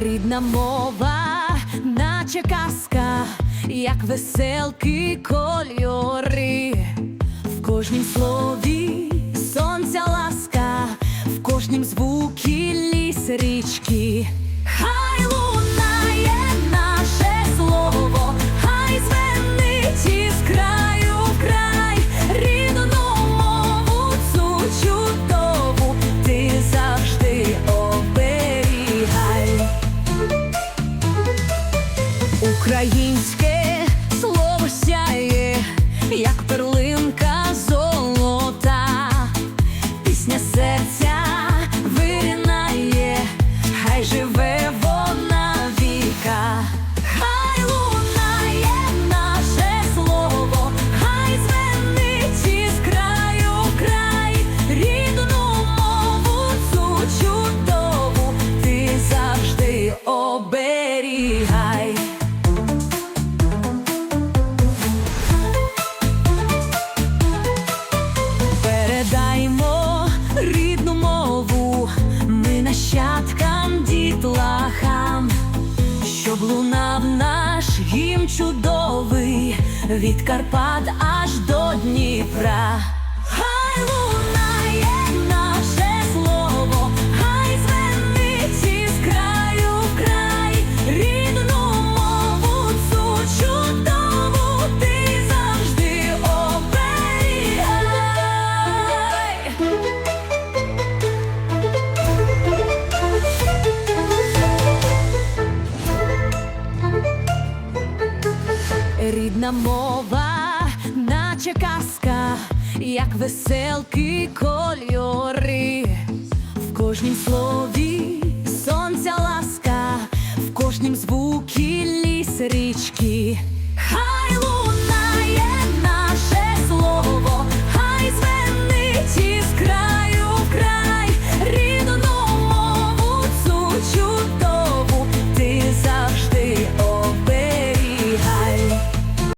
Рідна мова, наче казка, як веселки кольори, в кожнім слові сонця ласка, в кожнім звукі ліс річки. Українське слово сяє, як перлинка золота, пісня серця виринає, хай живе чудовий від Карпат аж до Дніпра. Хай Рідна мова, наче казка, як веселки кольори, в кожнім слові сонця ласка, в кожнім звукі ліс річки.